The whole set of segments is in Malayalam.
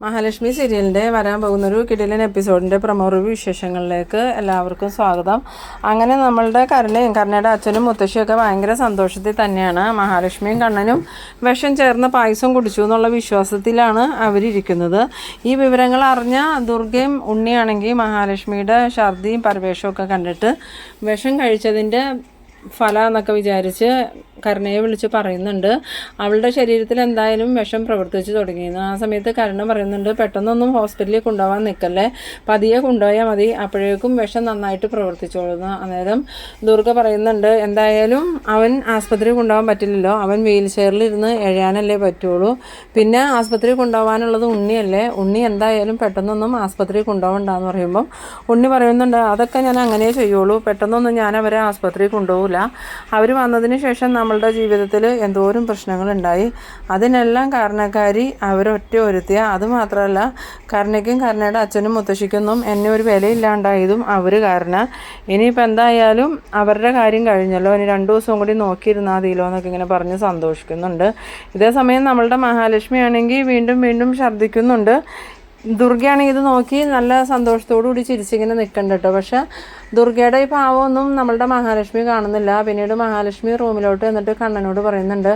മഹാലക്ഷ്മി സീരിയലിന്റെ വരാൻ പോകുന്നൊരു കിടിലൻ എപ്പിസോഡിന്റെ പ്രമോ വിശേഷങ്ങളിലേക്ക് എല്ലാവർക്കും സ്വാഗതം. അങ്ങനെ നമ്മളുടെ കരുണയും കരുണയുടെ അച്ഛനും മുത്തശ്ശിയൊക്കെ ഭയങ്കര സന്തോഷത്തിൽ തന്നെയാണ്. മഹാലക്ഷ്മിയും കണ്ണനും വിഷം ചേർന്ന പായസം കുടിച്ചു എന്നുള്ള വിശ്വാസത്തിലാണ് അവരിയ്ക്കുന്നത് ഈ വിവരങ്ങൾ അറിഞ്ഞ ദുർഗയും ഉണ്ണിയാണെങ്കിൽ മഹാലക്ഷ്മിയുടെ ഛർദിയും പരവേഷവും ഒക്കെ കണ്ടിട്ട് വിഷം കഴിച്ചതിന്റെ ഫല എന്നൊക്കെ വിചാരിച്ച് കരുണയെ വിളിച്ച് പറയുന്നുണ്ട്. അവളുടെ ശരീരത്തിൽ എന്തായാലും വിഷം പ്രവർത്തിച്ചു തുടങ്ങിയിരുന്നു. ആ സമയത്ത് കരുണ പറയുന്നുണ്ട് പെട്ടെന്നൊന്നും ഹോസ്പിറ്റലിൽ കൊണ്ടുപോകാൻ നിൽക്കല്ലേ? പതിയെ കൊണ്ടുപോയാൽ മതി. അപ്പോഴേക്കും വിഷം നന്നായിട്ട് പ്രവർത്തിച്ചോളുന്നു. അന്നേരം ദുർഗ പറയുന്നുണ്ട് എന്തായാലും അവൻ ആസ്പത്രി കൊണ്ടുപോകാൻ പറ്റില്ലല്ലോ. അവൻ വീൽ ചെയറിലിരുന്ന് എഴയാനല്ലേ പറ്റുള്ളൂ. പിന്നെ ആസ്പത്രി കൊണ്ടുപോകാനുള്ളത് ഉണ്ണിയല്ലേ? ഉണ്ണി എന്തായാലും പെട്ടെന്നൊന്നും ആസ്പത്രി കൊണ്ടുപോകണ്ടെന്ന് പറയുമ്പം ഉണ്ണി പറയുന്നുണ്ട് അതൊക്കെ ഞാൻ അങ്ങനെ ചെയ്യുള്ളൂ. പെട്ടെന്നൊന്നും ഞാൻ അവരെ ആസ്പത്രി കൊണ്ടുപോകില്ല അവർ വന്നതിന് ശേഷം നമ്മളുടെ ജീവിതത്തിൽ എന്തോരം പ്രശ്നങ്ങളുണ്ടായി. അതിനെല്ലാം കാരണക്കാരി അവരൊറ്റ ഒരുത്തിയ. അതുമാത്രമല്ല കരുണയ്ക്കും കരുണയുടെ അച്ഛനും മുത്തശ്ശിക്കൊന്നും എന്നെ ഒരു വിലയില്ലാണ്ടായതും അവർ കാരണം. ഇനിയിപ്പോൾ എന്തായാലും അവരുടെ കാര്യം കഴിഞ്ഞല്ലോ. ഇനി രണ്ടു ദിവസം കൂടി നോക്കിയിരുന്നാൽ മതിയല്ലോ എന്നൊക്കെ ഇങ്ങനെ പറഞ്ഞ് സന്തോഷിക്കുന്നുണ്ട്. ഇതേ സമയം നമ്മളുടെ മഹാലക്ഷ്മി ആണെങ്കിൽ വീണ്ടും വീണ്ടും ഛർദ്ദിക്കുന്നുണ്ട്. ദുർഗയാണെങ്കിൽ ഇത് നോക്കി നല്ല സന്തോഷത്തോടു കൂടി ചിരിച്ചിങ്ങനെ നിൽക്കണ്ട കേട്ടോ. പക്ഷെ ദുർഗയുടെ ഈ പാവമൊന്നും നമ്മളുടെ മഹാലക്ഷ്മി കാണുന്നില്ല. പിന്നീട് മഹാലക്ഷ്മി റൂമിലോട്ട് എന്നിട്ട് കണ്ണനോട് പറയുന്നുണ്ട്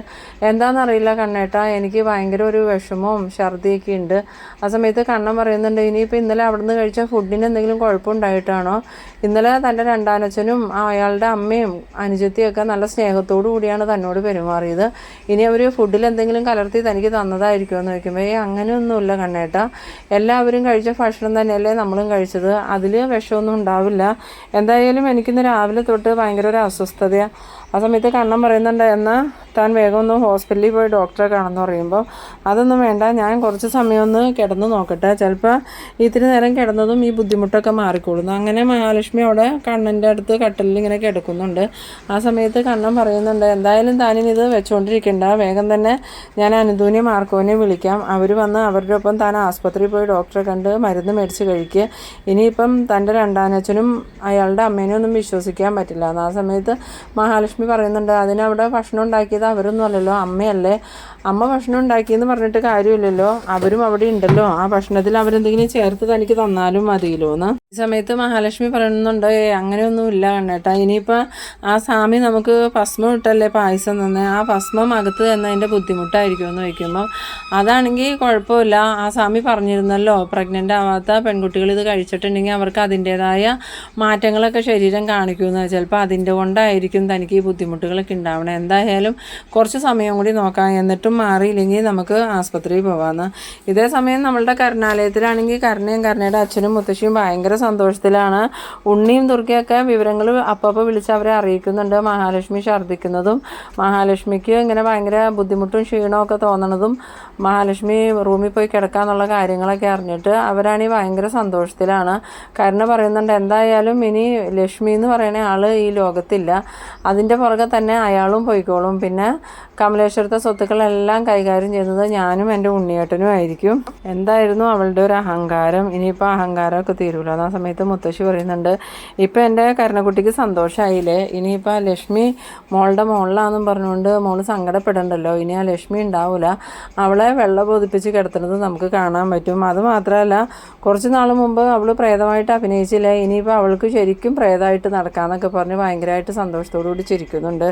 എന്താണെന്നറിയില്ല കണ്ണേട്ട എനിക്ക് ഭയങ്കര ഒരു വിഷമവും ഛർദിയൊക്കെ ഉണ്ട്. ആ സമയത്ത് കണ്ണൻ പറയുന്നുണ്ട് ഇനിയിപ്പോൾ ഇന്നലെ അവിടെ നിന്ന് കഴിച്ച ഫുഡിന് എന്തെങ്കിലും കുഴപ്പമുണ്ടായിട്ടാണോ? ഇന്നലെ തന്റെ രണ്ടാനച്ഛനും അയാളുടെ അമ്മയും അനുജത്തിയൊക്കെ നല്ല സ്നേഹത്തോടു കൂടിയാണ് തന്നോട് പെരുമാറിയത്. ഇനി അവർ ഫുഡിൽ എന്തെങ്കിലും കലർത്തി തനിക്ക് തന്നതായിരിക്കുമോ? എന്ന് ചോദിക്കുമ്പോൾ ഏ അങ്ങനെയൊന്നുമില്ല കണ്ണേട്ട. എല്ലാവരും കഴിച്ച ഭക്ഷണം തന്നെയല്ലേ നമ്മളും കഴിച്ചത്? അതിൽ വിഷമൊന്നും ഉണ്ടാവില്ല. എന്തായാലും എനിക്കിന്ന് രാവിലെ തൊട്ട് ഭയങ്കര ഒരു അസ്വസ്ഥതയാണ് ആ സമയത്ത് കണ്ണൻ പറയുന്നുണ്ട് എന്നാൽ താൻ വേഗം ഒന്ന് ഹോസ്പിറ്റലിൽ പോയി ഡോക്ടറെ കാണുമെന്ന് പറയുമ്പോൾ അതൊന്നും വേണ്ട ഞാൻ കുറച്ച് സമയം ഒന്ന് കിടന്ന് നോക്കട്ടെ. ചിലപ്പോൾ ഇത്തിരി നേരം കിടന്നതും ഈ ബുദ്ധിമുട്ടൊക്കെ മാറിക്കൊള്ളുന്നു അങ്ങനെ മഹാലക്ഷ്മി അവിടെ കണ്ണന്റെ അടുത്ത് കട്ടലിൽ ഇങ്ങനെ കിടക്കുന്നുണ്ട്. ആ സമയത്ത് കണ്ണൻ പറയുന്നുണ്ട് എന്തായാലും താനിനി ഇത് വെച്ചുകൊണ്ടിരിക്കണ്ട വേഗം തന്നെ ഞാൻ അനുദൂനെ മാർക്കോനെ വിളിക്കാം. അവർ വന്ന് അവരുടെ ഒപ്പം താൻ ആസ്പത്രിയിൽ പോയി ഡോക്ടറെ കണ്ട് മരുന്ന് മേടിച്ച് കഴിക്കുക ഇനിയിപ്പം തന്റെ രണ്ടാനച്ഛനും അയാളുടെ അമ്മേനെ ഒന്നും വിശ്വസിക്കാൻ പറ്റില്ല. എന്ന് ആ സമയത്ത് മഹാലക്ഷ്മി പറയുന്നുണ്ട് അതിനവിടെ ഭക്ഷണം ഉണ്ടാക്കിയത് അവരൊന്നും അല്ലല്ലോ അമ്മയല്ലേ? അമ്മ ഭക്ഷണം ഉണ്ടാക്കിയെന്ന് പറഞ്ഞിട്ട് കാര്യമില്ലല്ലോ അവരും അവിടെ ഉണ്ടല്ലോ ആ ഭക്ഷണത്തിൽ അവരെന്തെങ്കിലും ചേർത്ത് തനിക്ക് തന്നാലും മതിയല്ലോ എന്ന് ഈ സമയത്ത് മഹാലക്ഷ്മി പറയുന്നുണ്ട് അങ്ങനെയൊന്നും ഇല്ല കണ്ടേട്ടാ. ഇനിയിപ്പോൾ ആ സ്വാമി നമുക്ക് ഭസ്മം ഇട്ടല്ലേ പായസം തന്നെ. ആ ഭസ്മം അകത്ത് എന്നതിന്റെ ബുദ്ധിമുട്ടായിരിക്കും എന്ന് വയ്ക്കുമ്പോൾ അതാണെങ്കിൽ കുഴപ്പമില്ല. ആ സ്വാമി പറഞ്ഞിരുന്നല്ലോ പ്രഗ്നന്റ് ആവാത്ത പെൺകുട്ടികൾ ഇത് കഴിച്ചിട്ടുണ്ടെങ്കിൽ അവർക്ക് അതിന്റേതായ മാറ്റങ്ങളൊക്കെ ശരീരം കാണിക്കുമെന്ന് ചിലപ്പോൾ അതിന്റെ കൊണ്ടായിരിക്കും തനിക്ക് ഈ ബുദ്ധിമുട്ടുകളൊക്കെ ഉണ്ടാവണം. എന്തായാലും കുറച്ച് സമയം കൂടി നോക്കാം. എന്നിട്ടും മാറിയില്ലെങ്കിൽ നമുക്ക് ആസ്പത്രിയിൽ പോകാമെന്ന് ഇതേ സമയം നമ്മളുടെ കരുണാലയത്തിലാണെങ്കിൽ കരുണയും കരുണയുടെ അച്ഛനും മുത്തശ്ശിയും ഭയങ്കര സന്തോഷത്തിലാണ്. ഉണ്ണിയും ദുർഗയൊക്കെ വിവരങ്ങൾ അപ്പപ്പോൾ വിളിച്ച് അവരെ അറിയിക്കുന്നുണ്ട് മഹാലക്ഷ്മി ഛർദ്ദിക്കുന്നതും. മഹാലക്ഷ്മിക്ക് ഇങ്ങനെ ഭയങ്കര ബുദ്ധിമുട്ടും ക്ഷീണമൊക്കെ തോന്നണതും മഹാലക്ഷ്മി റൂമിൽ പോയി കിടക്കാന്നുള്ള കാര്യങ്ങളൊക്കെ അറിഞ്ഞിട്ട് അവരാണെങ്കിൽ ഭയങ്കര സന്തോഷത്തിലാണ്. കരുണ പറയുന്നുണ്ട് എന്തായാലും ഇനി ലക്ഷ്മി എന്ന് പറയുന്ന ആൾ ഈ ലോകത്തില്ല. അതിന്റെ പുറകെ തന്നെ അയാളും പോയിക്കോളും. പിന്നെ കമലേശ്വരത്തെ സ്വത്തുക്കളെല്ലാം കൈകാര്യം ചെയ്യുന്നത് ഞാനും എന്റെ ഉണ്ണിയേട്ടനും ആയിരിക്കും. എന്തായിരുന്നു അവളുടെ ഒരു അഹങ്കാരം? ഇനിയിപ്പോൾ അഹങ്കാരമൊക്കെ തീരൂല. സമയത്ത് മുത്തശ്ശി പറയുന്നുണ്ട് ഇപ്പം എന്റെ കരുണക്കുട്ടിക്ക് സന്തോഷമായില്ലേ ഇനിയിപ്പോൾ ആ ലക്ഷ്മി മോളുടെ മോളിലാണെന്നും പറഞ്ഞുകൊണ്ട് മോൾ സങ്കടപ്പെടണ്ടല്ലോ. ഇനി ആ ലക്ഷ്മി ഉണ്ടാവില്ല അവളെ വെള്ളം പൊതിപ്പിച്ച് കിടത്തുന്നത് നമുക്ക് കാണാൻ പറ്റും. അത് മാത്രമല്ല കുറച്ച് നാൾ മുമ്പ് അവൾ പ്രേതമായിട്ട് അഭിനയിച്ചില്ലേ. ഇനിയിപ്പോൾ അവൾക്ക് ശരിക്കും പ്രേതമായിട്ട് നടക്കാമെന്നൊക്കെ പറഞ്ഞ് ഭയങ്കരമായിട്ട് സന്തോഷത്തോടു കൂടി ചിരിക്കുന്നുണ്ട്.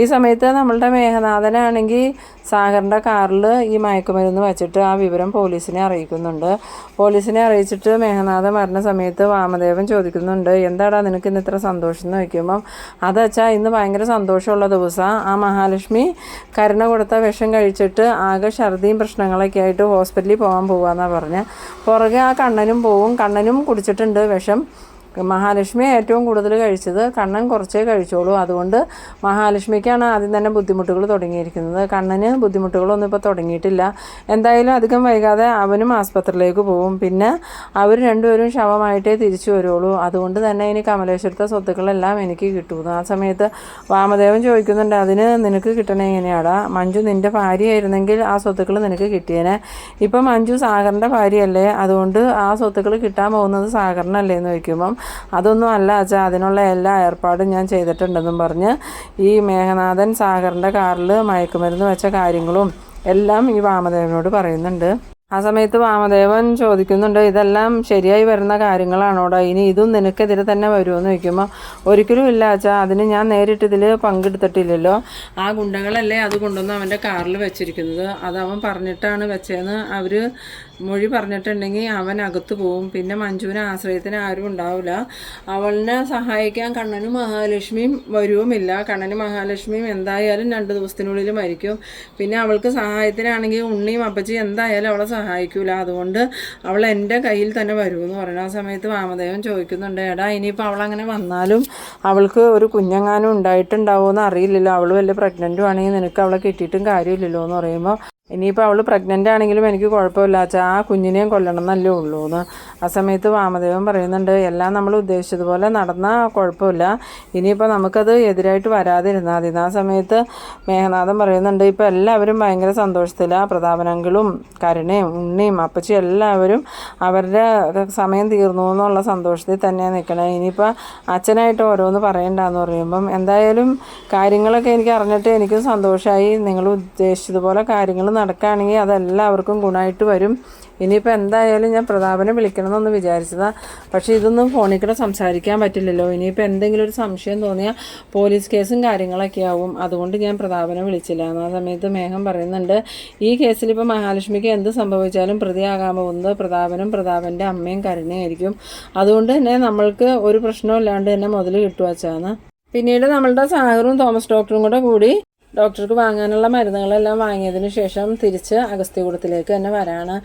ഈ സമയത്ത് നമ്മളുടെ മേഘനാഥനാണെങ്കിൽ സാഗറിന്റെ കാറിൽ ഈ മയക്കുമരുന്ന് വെച്ചിട്ട് ആ വിവരം പോലീസിനെ അറിയിക്കുന്നുണ്ട്. പോലീസിനെ അറിയിച്ചിട്ട് മേഘനാഥൻ വരുന്ന സമയത്ത് വാമദേവൻ ചോദിക്കുന്നുണ്ട് എന്താടാ നിനക്ക് ഇന്ന് ഇത്ര സന്തോഷം? എന്ന് ചോദിക്കുമ്പം അതച്ചാ ഇന്ന് ഭയങ്കര സന്തോഷമുള്ള ദിവസമാണ് ആ മഹാലക്ഷ്മി കരുണ കൊടുത്ത വിഷം കഴിച്ചിട്ട് ആകെ ഛർദിയും പ്രശ്നങ്ങളൊക്കെ ആയിട്ട് ഹോസ്പിറ്റലിൽ പോകാൻ പോവാന്നാണ് പറഞ്ഞ്. പുറകെ ആ കണ്ണനും പോവും. കണ്ണനും കുടിച്ചിട്ടുണ്ട് വിഷം. മഹാലക്ഷ്മി ഏറ്റവും കൂടുതൽ കഴിച്ചത് കണ്ണൻ കുറച്ചേ കഴിച്ചോളൂ. അതുകൊണ്ട് മഹാലക്ഷ്മിക്കാണ് ആദ്യം തന്നെ ബുദ്ധിമുട്ടുകൾ തുടങ്ങിയിരിക്കുന്നത്. കണ്ണന് ബുദ്ധിമുട്ടുകളൊന്നും ഇപ്പോൾ തുടങ്ങിയിട്ടില്ല. എന്തായാലും അധികം വൈകാതെ അവനും ആസ്പത്രിയിലേക്ക് പോകും. പിന്നെ അവർ രണ്ടുപേരും ശവമായിട്ടേ തിരിച്ചു വരുള്ളൂ അതുകൊണ്ട് തന്നെ ഇനി കമലേശ്വരത്തെ സ്വത്തുക്കളെല്ലാം എനിക്ക് കിട്ടുന്നു ആ സമയത്ത് വാമദേവൻ ചോദിക്കുന്നുണ്ട് അതിന് നിനക്ക് കിട്ടണേ എങ്ങനെയാടാ? മഞ്ജു നിന്റെ ഭാര്യയായിരുന്നെങ്കിൽ ആ സ്വത്തുക്കൾ നിനക്ക് കിട്ടിയേനെ. ഇപ്പം മഞ്ജു സാഗറിന്റെ ഭാര്യയല്ലേ? അതുകൊണ്ട് ആ സ്വത്തുക്കൾ കിട്ടാൻ പോകുന്നത് സാഗറിനല്ലേ? എന്ന് ചോദിക്കുമ്പം അതൊന്നും അല്ല അച്ഛാ അതിനുള്ള എല്ലാ ഏർപ്പാടും ഞാൻ ചെയ്തിട്ടുണ്ടെന്നും പറഞ്ഞ് ഈ മേഘനാഥൻ സാഗറിന്റെ കാറിൽ മയക്കുമരുന്ന് വെച്ച കാര്യങ്ങളും എല്ലാം ഈ വാമദേവനോട് പറയുന്നുണ്ട്. ആ സമയത്ത് വാമദേവൻ ചോദിക്കുന്നുണ്ട് ഇതെല്ലാം ശരിയായി വരുന്ന കാര്യങ്ങളാണോടാ? ഇനി ഇതും നിനക്കെതിരെ തന്നെ വരുമെന്ന് ചോദിക്കുമ്പോൾ ഒരിക്കലും ഇല്ല അച്ഛാ അതിന് ഞാൻ നേരിട്ട് ഇതിൽ പങ്കെടുത്തിട്ടില്ലല്ലോ ആ ഗുണ്ടകളല്ലേ അത് കൊണ്ടുവന്ന് അവന്റെ കാറിൽ വെച്ചിരിക്കുന്നത്. അത് അവൻ പറഞ്ഞിട്ടാണ് വെച്ചതെന്ന് അവർ മൊഴി പറഞ്ഞിട്ടുണ്ടെങ്കിൽ അവൻ അകത്ത് പോവും. പിന്നെ മഞ്ജുവിനെ ആശ്രയത്തിന് ആരും ഉണ്ടാവില്ല. അവളിനെ സഹായിക്കാൻ കണ്ണനും മഹാലക്ഷ്മിയും വരുവുമില്ല. കണ്ണനും മഹാലക്ഷ്മിയും എന്തായാലും രണ്ട് ദിവസത്തിനുള്ളിൽ മരിക്കും. പിന്നെ അവൾക്ക് സഹായത്തിനാണെങ്കിൽ ഉണ്ണിയും അപ്പച്ചി എന്തായാലും അവളെ സഹായിക്കൂല. അതുകൊണ്ട് അവൾ എന്റെ കയ്യിൽ തന്നെ വരുമെന്ന് പറയുന്ന ആ സമയത്ത് വാമദേവൻ ചോദിക്കുന്നുണ്ട് എടാ ഇനിയിപ്പോൾ അവളങ്ങനെ വന്നാലും അവൾക്ക് ഒരു കുഞ്ഞെങ്ങാനും ഉണ്ടായിട്ടുണ്ടാവുമെന്ന് അറിയില്ലല്ലോ. അവൾ വലിയ പ്രഗ്നന്റും ആണെങ്കിൽ നിനക്ക് അവളെ കിട്ടിയിട്ടും കാര്യമില്ലല്ലോ എന്ന് പറയുമ്പോൾ ഇനിയിപ്പോൾ അവൾ പ്രഗ്നന്റ് ആണെങ്കിലും എനിക്ക് കുഴപ്പമില്ല. അച്ഛാ ആ കുഞ്ഞിനെയും കൊല്ലണം എന്നല്ലേ ഉള്ളൂ. എന്ന് ആ സമയത്ത് വാമദേവൻ പറയുന്നുണ്ട് എല്ലാം നമ്മൾ ഉദ്ദേശിച്ചതുപോലെ നടന്നാൽ കുഴപ്പമില്ല. ഇനിയിപ്പോൾ നമുക്കത് എതിരായിട്ട് വരാതിരുന്നാൽ മതി. ആ സമയത്ത് മേഘനാഥൻ പറയുന്നുണ്ട് ഇപ്പോൾ എല്ലാവരും ഭയങ്കര സന്തോഷത്തിലാണ് പ്രതാപനങ്ങളും കരുണയും ഉണ്ണിയും അപ്പച്ചി എല്ലാവരും അവരുടെ സമയം തീർന്നു എന്നുള്ള സന്തോഷത്തിൽ തന്നെയാണ് നിൽക്കണത് ഇനിയിപ്പോൾ അച്ഛനായിട്ട് ഓരോന്ന് പറയണ്ടെന്ന് പറയുമ്പം എന്തായാലും കാര്യങ്ങളൊക്കെ എനിക്ക് അറിഞ്ഞിട്ട് എനിക്കും സന്തോഷമായി നിങ്ങൾ ഉദ്ദേശിച്ചതുപോലെ കാര്യങ്ങൾ നടക്കുകയാണെങ്കിൽ അതെല്ലാവർക്കും ഗുണമായിട്ട് വരും. ഇനിയിപ്പോൾ എന്തായാലും ഞാൻ പ്രതാപനെ വിളിക്കണമെന്നൊന്ന് വിചാരിച്ചതാണ് പക്ഷേ ഇതൊന്നും ഫോണിൽ കൂടെ സംസാരിക്കാൻ പറ്റില്ലല്ലോ. ഇനിയിപ്പോൾ എന്തെങ്കിലും ഒരു സംശയം തോന്നിയാൽ പോലീസ് കേസും കാര്യങ്ങളൊക്കെ ആവും. അതുകൊണ്ട് ഞാൻ പ്രതാപനെ വിളിച്ചില്ല. ആ സമയത്ത് മേഘം പറയുന്നുണ്ട് ഈ കേസിൽ ഇപ്പോൾ മഹാലക്ഷ്മിക്ക് എന്ത് സംഭവിച്ചാലും പ്രതിയാകാൻ പോകുന്നത് പ്രതാപനും പ്രതാപന്റെ അമ്മയും കരുണയായിരിക്കും. അതുകൊണ്ട് തന്നെ നമ്മൾക്ക് ഒരു പ്രശ്നമില്ലാണ്ട് തന്നെ മുതൽ കിട്ടുവച്ചാണ് പിന്നീട് നമ്മളുടെ സാഗറും തോമസ് ഡോക്ടറും കൂടെ കൂടി ഡോക്ടർക്ക് വാങ്ങാനുള്ള മരുന്നുകളെല്ലാം വാങ്ങിയതിന് ശേഷം തിരിച്ച് അഗസ്ത്യകുടത്തിലേക്ക് തന്നെ വരാണ്.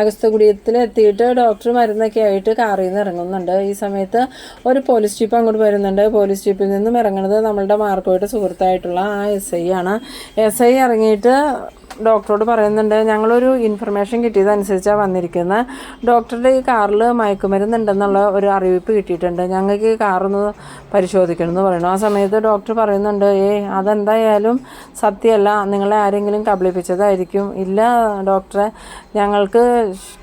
അഗസ്ത്യകുടത്തിൽ എത്തിയിട്ട് ഡോക്ടർ മരുന്നൊക്കെ ആയിട്ട് കാറിൽ നിന്ന് ഇറങ്ങുന്നുണ്ട്. ഈ സമയത്ത് ഒരു പോലീസ് ജീപ്പ് അങ്ങോട്ട് വരുന്നുണ്ട്. പോലീസ് ജീപ്പിൽ നിന്നും ഇറങ്ങുന്നത് നമ്മളുടെ മാർക്കോയുടെ സുഹൃത്തായിട്ടുള്ള ആ എസ് ഐ ആണ്. എസ് ഐ ഇറങ്ങിയിട്ട് ഡോക്ടറോട് പറയുന്നുണ്ട് ഞങ്ങളൊരു ഇൻഫർമേഷൻ കിട്ടിയതനുസരിച്ചാണ് വന്നിരിക്കുന്നത് ഡോക്ടറുടെ ഈ കാറിൽ മയക്കുമരുന്നുണ്ടെന്നുള്ള ഒരു അറിയിപ്പ് കിട്ടിയിട്ടുണ്ട്. ഞങ്ങൾക്ക് ഈ കാറൊന്ന് പരിശോധിക്കണം എന്ന് പറയുന്നു. ആ സമയത്ത് ഡോക്ടർ പറയുന്നുണ്ട് ഏ അതെന്തായാലും സത്യമല്ല നിങ്ങളെ ആരെങ്കിലും കബളിപ്പിച്ചതായിരിക്കും. ഇല്ല ഡോക്ടറെ ഞങ്ങൾക്ക്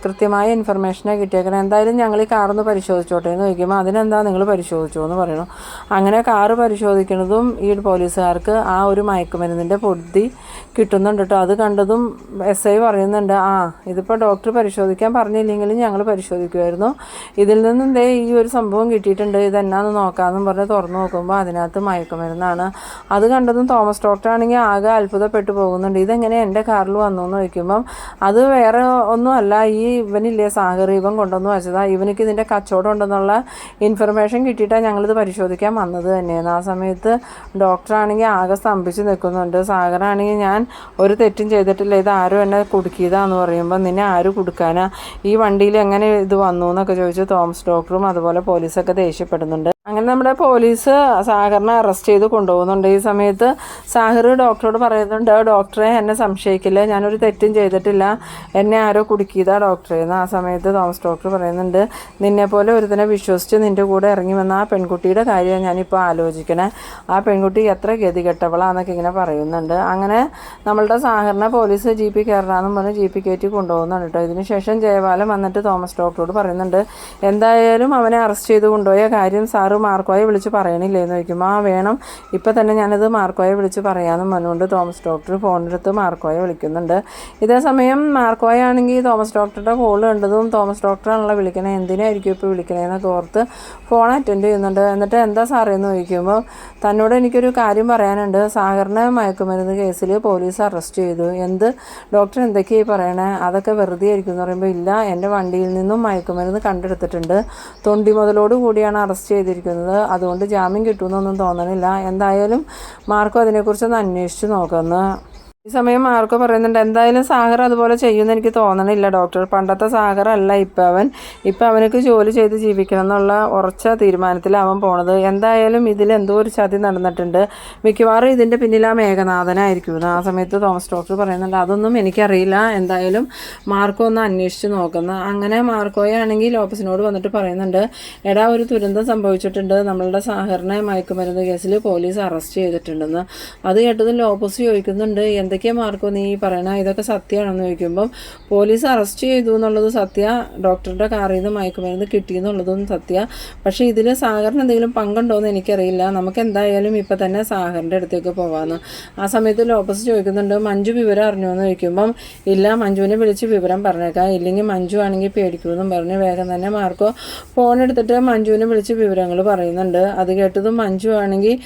കൃത്യമായ ഇൻഫർമേഷനെ കിട്ടിയേക്കണം. എന്തായാലും ഞങ്ങൾ ഈ കാറൊന്ന് പരിശോധിച്ചോട്ടെ എന്ന് ചോദിക്കുമ്പോൾ അതിനെന്താ നിങ്ങൾ പരിശോധിച്ചോ എന്ന് പറയുന്നു അങ്ങനെ കാറ് പരിശോധിക്കുന്നതും ഈ പോലീസുകാർക്ക് ആ ഒരു മയക്കുമരുന്നിന്റെ പൊടി കിട്ടുന്നുണ്ട് കേട്ടോ അത് കണ്ടതും എസ് ഐ പറയുന്നുണ്ട് ആ ഇതിപ്പോൾ ഡോക്ടർ പരിശോധിക്കാൻ പറഞ്ഞില്ലെങ്കിലും ഞങ്ങൾ പരിശോധിക്കുമായിരുന്നു ഇതിൽ നിന്നും ദേ ഈ ഒരു സംഭവം കിട്ടിയിട്ടുണ്ട് ഇതെന്നാന്ന് നോക്കാമെന്നും പറഞ്ഞ് തുറന്നു നോക്കുമ്പോൾ അതിനകത്ത് മയക്കുമരുന്നാണ്. അത് കണ്ടതും തോമസ് ഡോക്ടർ ആണെങ്കിൽ ആകെ അത്ഭുതപ്പെട്ടു പോകുന്നുണ്ട്. ഇതെങ്ങനെ എന്റെ കാറിൽ വന്നു എന്ന് ചോദിക്കുമ്പം അത് വേറെ ഒന്നുമല്ല. ഈ ഇവനില്ലേ സാഗർ ഇവൻ കൊണ്ടുവന്ന് വെച്ചതാ. ഇവനിക്ക് ഇതിന്റെ കച്ചവടം ഉണ്ടെന്നുള്ള ഇൻഫർമേഷൻ കിട്ടിയിട്ടാണ് ഞങ്ങളിത് പരിശോധിക്കാൻ വന്നത് തന്നെയാണ് ആ സമയത്ത് ഡോക്ടറാണെങ്കിൽ ആകെ സ്തംഭിച്ച് നിൽക്കുന്നുണ്ട്. സാഗറാണെങ്കിൽ ഞാൻ ഒരു തെറ്റും ചെയ്തിട്ടില്ല. ഇത് ആരും എന്നെ കുടുക്കിയതാന്ന് പറയുമ്പോൾ നിന്നെ ആര് കുടുക്കാനാ? ഈ വണ്ടിയിൽ എങ്ങനെ ഇത് വന്നു എന്നൊക്കെ ചോദിച്ച് തോമസ് ഡോക്ടറും അതുപോലെ പോലീസൊക്കെ ദേഷ്യപ്പെടുന്നുണ്ട്. അങ്ങനെ നമ്മുടെ പോലീസ് സാഹറിനെ അറസ്റ്റ് ചെയ്ത് കൊണ്ടുപോകുന്നുണ്ട്. ഈ സമയത്ത് സാഹർ ഡോക്ടറോട് പറയുന്നുണ്ട് ഡോക്ടറെ എന്നെ സംശയിക്കില്ല. ഞാനൊരു തെറ്റും ചെയ്തിട്ടില്ല. എന്നെ ആരോ കുടുക്കിയതാ ഡോക്ടറെ. എന്ന് ആ സമയത്ത് തോമസ് ഡോക്ടർ പറയുന്നുണ്ട് നിന്നെപ്പോലെ ഒരുത്തനെ വിശ്വസിച്ച് നിന്റെ കൂടെ ഇറങ്ങി വന്ന ആ പെൺകുട്ടിയുടെ കാര്യമാണ് ഞാനിപ്പോൾ ആലോചിക്കണേ. ആ പെൺകുട്ടി എത്ര ഗതികെട്ടവളാന്നൊക്കെ ഇങ്ങനെ പറയുന്നുണ്ട്. അങ്ങനെ നമ്മളുടെ സാഹറിനെ പോലീസ് ജി പി കയറാമെന്നും പറഞ്ഞ് ജി പി കയറ്റി കൊണ്ടുപോകുന്നുണ്ട് കേട്ടോ. ഇതിന് ശേഷം ജയപാലം വന്നിട്ട് തോമസ് ഡോക്ടറോട് പറയുന്നുണ്ട് എന്തായാലും അവനെ അറസ്റ്റ് ചെയ്ത് കൊണ്ടുപോയ കാര്യം സാറ് മാർക്കോയെ വിളിച്ച് പറയണില്ലേ എന്ന് ചോദിക്കുമ്പോൾ ആ വേണം. ഇപ്പം തന്നെ ഞാനത് മാർക്കോയെ വിളിച്ച് പറയാമെന്ന് പറഞ്ഞുകൊണ്ട് തോമസ് ഡോക്ടർ ഫോണെടുത്ത് മാർക്കോയെ വിളിക്കുന്നുണ്ട്. ഇതേ സമയം മാർക്കോയ ആണെങ്കിൽ തോമസ് ഡോക്ടറുടെ കോൾ കണ്ടതും തോമസ് ഡോക്ടറാണല്ലോ വിളിക്കണേ. എന്തിനായിരിക്കും ഇപ്പോൾ വിളിക്കണേന്നൊക്കെ ഓർത്ത് ഫോൺ അറ്റൻഡ് ചെയ്യുന്നുണ്ട്. എന്നിട്ട് എന്താ സാറേ എന്ന് ചോദിക്കുമ്പോൾ തന്നോട് എനിക്കൊരു കാര്യം പറയാനുണ്ട്. സാഗറിനെ മയക്കുമരുന്ന് കേസിൽ പോലീസ് അറസ്റ്റ് ചെയ്തു. എന്ത്? ഡോക്ടർ എന്തൊക്കെയായി പറയണേ? അതൊക്കെ വെറുതെ ആയിരിക്കും എന്ന് പറയുമ്പോൾ ഇല്ല എന്റെ വണ്ടിയിൽ നിന്നും മയക്കുമരുന്ന് കണ്ടെടുത്തിട്ടുണ്ട്. തൊണ്ടി മുതലോട് കൂടിയാണ് അറസ്റ്റ് ചെയ്തിരിക്കുന്നത്. അതുകൊണ്ട് ജാമ്യം കിട്ടുമെന്നൊന്നും തോന്നണില്ല. എന്തായാലും മാർക്കും അതിനെക്കുറിച്ചൊന്ന് അന്വേഷിച്ച് നോക്കുന്നു ഈ സമയം മാർക്കോ പറയുന്നുണ്ട് എന്തായാലും സാഗർ അതുപോലെ ചെയ്യുമെന്ന് എനിക്ക് തോന്നണില്ല ഡോക്ടർ. പണ്ടത്തെ സാഗർ അല്ല ഇപ്പം അവൻ. ഇപ്പം അവനക്ക് ജോലി ചെയ്ത് ജീവിക്കണം എന്നുള്ള ഉറച്ച തീരുമാനത്തിൽ അവൻ പോണത്. എന്തായാലും ഇതിൽ എന്തോ ഒരു ചതി നടന്നിട്ടുണ്ട്. മിക്കവാറും ഇതിന്റെ പിന്നിൽ ആ മേഘനാഥനായിരിക്കും ആ സമയത്ത് തോമസ് ഡോക്ടർ പറയുന്നുണ്ട്. അതൊന്നും എനിക്കറിയില്ല. എന്തായാലും മാർക്കോ ഒന്ന് അന്വേഷിച്ച് നോക്കുന്നു. അങ്ങനെ മാർക്കോയെ ആണെങ്കിൽ ലോപ്പസിനോട് വന്നിട്ട് പറയുന്നുണ്ട് എടാ ഒരു ദുരന്തം സംഭവിച്ചിട്ടുണ്ട്. നമ്മളുടെ സാഹറിനെ മയക്കുമരുന്ന് കേസിൽ പോലീസ് അറസ്റ്റ് ചെയ്തിട്ടുണ്ടെന്ന്. അത് കേട്ടത് ലോപ്പസ് ചോദിക്കുന്നുണ്ട് എന്തൊക്കെയാ മാർക്കോ നീ പറയണ? ഇതൊക്കെ സത്യമാണെന്ന് ചോദിക്കുമ്പം പോലീസ് അറസ്റ്റ് ചെയ്തു എന്നുള്ളത് സത്യ. ഡോക്ടറുടെ കാറിൽ നിന്ന് മയക്കുമരുന്ന് കിട്ടിയെന്നുള്ളതും സത്യ. പക്ഷേ ഇതിൽ സാഗറിന് എന്തെങ്കിലും പങ്കുണ്ടോ എന്ന് എനിക്കറിയില്ല. നമുക്ക് എന്തായാലും ഇപ്പം തന്നെ സാഗറിന്റെ അടുത്തേക്ക് പോകാമെന്ന് ആ സമയത്ത് ലോപ്പസ് ചോദിക്കുന്നുണ്ട് മഞ്ജു വിവരം അറിഞ്ഞോ? എന്ന് ചോദിക്കുമ്പം ഇല്ല മഞ്ജുവിനെ വിളിച്ച് വിവരം പറഞ്ഞേക്കാം. ഇല്ലെങ്കിൽ മഞ്ജു ആണെങ്കിൽ പേടിക്കുമെന്നും പറഞ്ഞ് വേഗം തന്നെ മാർക്കോ ഫോൺ എടുത്തിട്ട് മഞ്ജുവിനെ വിളിച്ച് വിവരങ്ങൾ പറയുന്നുണ്ട്. അത് കേട്ടതും മഞ്ജു ആണെങ്കിൽ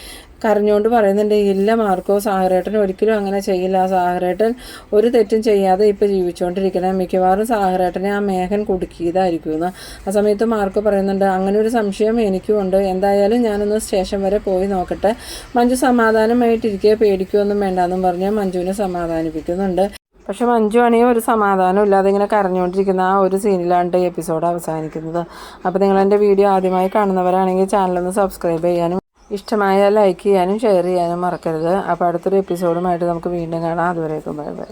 കരഞ്ഞുകൊണ്ട് പറയുന്നുണ്ട് ഇല്ല മാർക്കോ സാഹറേട്ടൻ ഒരിക്കലും അങ്ങനെ ചെയ്യില്ല. സാഹറേട്ടൻ ഒരു തെറ്റും ചെയ്യാതെ ഇപ്പോൾ ജീവിച്ചുകൊണ്ടിരിക്കണം മിക്കവാറും സാഹറേട്ടനെ ആ മേഘൻ കുടുക്കിയതായിരിക്കുമെന്ന്. ആ സമയത്ത് മാർക്കോ പറയുന്നുണ്ട് അങ്ങനെ ഒരു സംശയം എനിക്കും ഉണ്ട് എന്തായാലും ഞാനൊന്ന് സ്റ്റേഷൻ വരെ പോയി നോക്കട്ടെ. മഞ്ജു സമാധാനമായിട്ടിരിക്കുക പേടിക്കുകയൊന്നും വേണ്ടെന്നും പറഞ്ഞ് മഞ്ജുവിനെ സമാധാനിപ്പിക്കുന്നുണ്ട്. പക്ഷെ മഞ്ജു ആണെങ്കിൽ ഒരു സമാധാനം ഇല്ലാതെ ഇങ്ങനെ കരഞ്ഞുകൊണ്ടിരിക്കുന്ന ആ ഒരു സീനിലാണ് ഈ എപ്പിസോഡ് അവസാനിക്കുന്നത്. അപ്പോൾ നിങ്ങൾ എന്റെ വീഡിയോ ആദ്യമായി കാണുന്നവരാണെങ്കിൽ ചാനലൊന്ന് സബ്സ്ക്രൈബ് ചെയ്യാനും ഇഷ്ടമായാൽ ലൈക്ക് ചെയ്യാനും ഷെയർ ചെയ്യാനും മറക്കരുത്. അപ്പോൾ അടുത്തൊരു എപ്പിസോഡുമായിട്ട് നമുക്ക് വീണ്ടും കാണാം. അതുവരേക്കും ബൈ ബൈ.